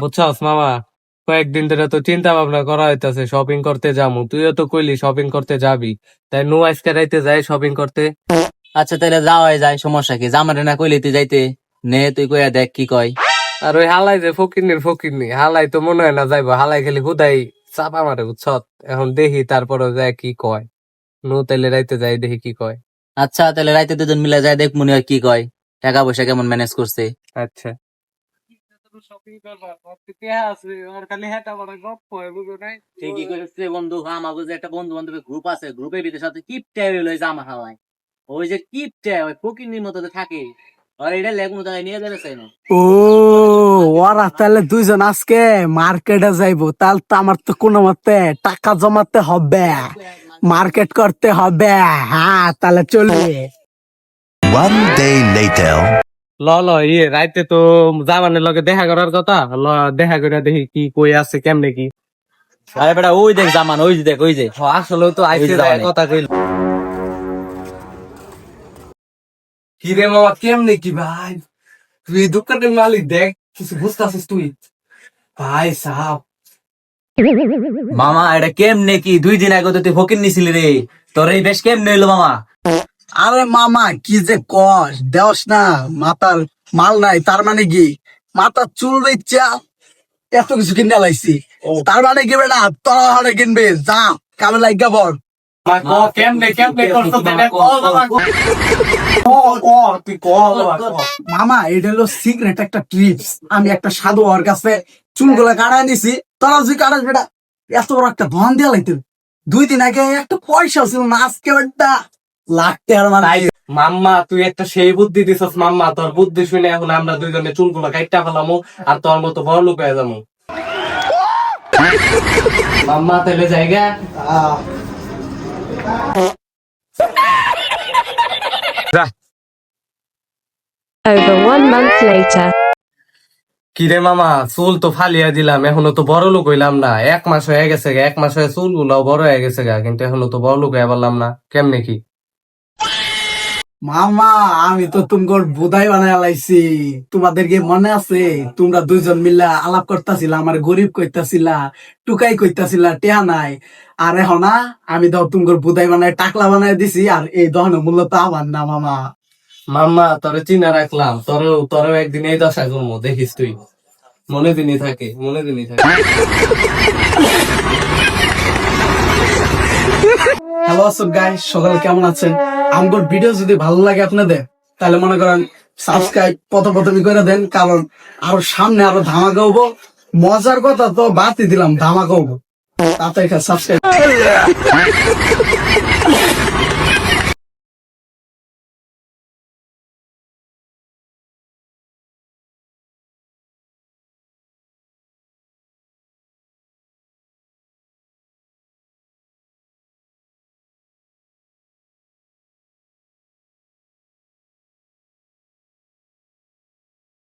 বুঝছস মামা? কয়েকদিন ধরে তো চিন্তা ভাবনা করা হইতাছে শপিং করতে যামু। তুইও তো কইলি শপিং করতে যাবি। তাই নু আজকে রাইতে যাই শপিং করতে। আচ্ছা তাহলে যাওয়াই যায় সমস্যা কি? জামারে না কইলে তুই যাইতে। নে তুই কইয়া দেখ কি কয়। আর ওই হালাই যে ফকিরনির ফকিরনি হালাই তো মনে হয় না যাইবো। হালাই খালি হুদাই চাপা মারে বুঝছত এখন দেখি তারপরে যায় কি কয়। নু তাইলে রাইতে যাই দেখি কি কয়। আচ্ছা তাহলে রাইতে দুজন মিলে যায় দেখ মনে হয় কি কয়। টাকা পয়সা কেমন ম্যানেজ করছে। আচ্ছা। ঠিকই করেছে বন্ধু আমাকে যে একটা বন্ধু বান্ধবের গ্রুপ আছে গ্রুপের ভিতরে সাথে কিপটে লই জামা হাওয়ায় ওই যে কিপটে ওই ফকিরনির মতো থাকে। আর এটা লেগ মতো নিয়ে যাবে চাই না? ও ওরা তাহলে দুইজন আজকে মার্কেটে যাইবো তাহলে তো আমার তো কোনো মতে টাকা জমাতে হবে মার্কেট করতে হবে হ্যাঁ তাহলে চলবে One day later. ল ল ইয়ে রাইতে তো জামানের লগে দেখা করার কথা। ল দেখা করে দেখি কি কই আছে কেমনে কি। আরে বেটা ওই দেখ জামান ওই যে দেখ ওই যে। আসলে তো আইসে কথা কইল হিরে মামা কেমনে কি ভাই? তুই দোকানের মালিক দেখ কিছু বুঝতেছিস তুই? ভাই সাহাব মামা এটা কেমনে কি? দুই দিন আগে তো তুই ফকির নিছিলি রে। তোর এই বেশ কেমনে হইল মামা? আরে মামা কি যে কস? দেওস না মাতার মাল নাই তার মানে কি? মাথার চুল দিচ্ছা এত কিছু কিনে লাইছি। তার মানে কি বেটা? তোরা হারে কিনবে যা কামে লাগা বল। মামা, এটা হলো সিক্রেট একটা ট্রিপস আমি একটা সাধু ওর কাছে চুলগুলা কাটায় নিছি। তোরা যদি কাটাস বেটা এত বড় একটা ধন দিয়া লাইতে দুই দিন আগে একটা পয়সা ছিল না আজকে বেটা লাগতে আর মানে মাম্মা তুই একটা সেই বুদ্ধি দিছস মাম্মা তোর বুদ্ধি শুনে এখন আমরা দুইজনে চুলগুলো কাইটা ফেলামু আর তোর মতো বড় লোক হয়ে যাব মাম্মা তাহলে জায়গা? Over one month later. কিরে মামা চুল তো ফালিয়া দিলাম এখনও তো বড় লোক হইলাম না। এক মাস হয়ে গেছে গা এক মাস হয়ে চুলগুলো বড় হয়ে গেছে গা কিন্তু এখনও তো বড় লোক হয়ে পারলাম না। কেমনে কি? মামা আমি তো তোমার বোধাই বানায় লাইছি। তোমাদেরকে মনে আছে তোমরা দুইজন মিল্লা আলাপ করতেছিলা আমার গরিব কইতাছিলা টুকাই কইতাছিলা টেহা নাই। আর এখন আমি তো তোমার বোধাই বানায় টাকলা বানায় দিছি আর এই দহনের মূল্য তো আমার না মামা। মাম্মা তোরে চিনা রাখলাম। তোরেও তোরেও একদিন এই দশা করব দেখিস তুই। মনে দিনই থাকে মনে দিনই থাকে। হ্যালো আসুন গাই সকালে কেমন আছেন? আমার ভিডিও যদি ভালো লাগে আপনাদের, তাহলে মনে করেন সাবস্ক্রাইব পথপথমি করে দেন, কারণ আরও সামনে আরও ধামাকা হব। মজার কথা তো বাতি দিলাম, ধামাকা হব। তাতে সাবস্ক্রাইব